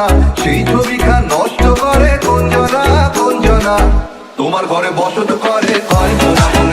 না সেই ছবিখা নষ্ট করে কোন জনা কোন জনা তোমার ঘরে বসত করে কয়জনা কোন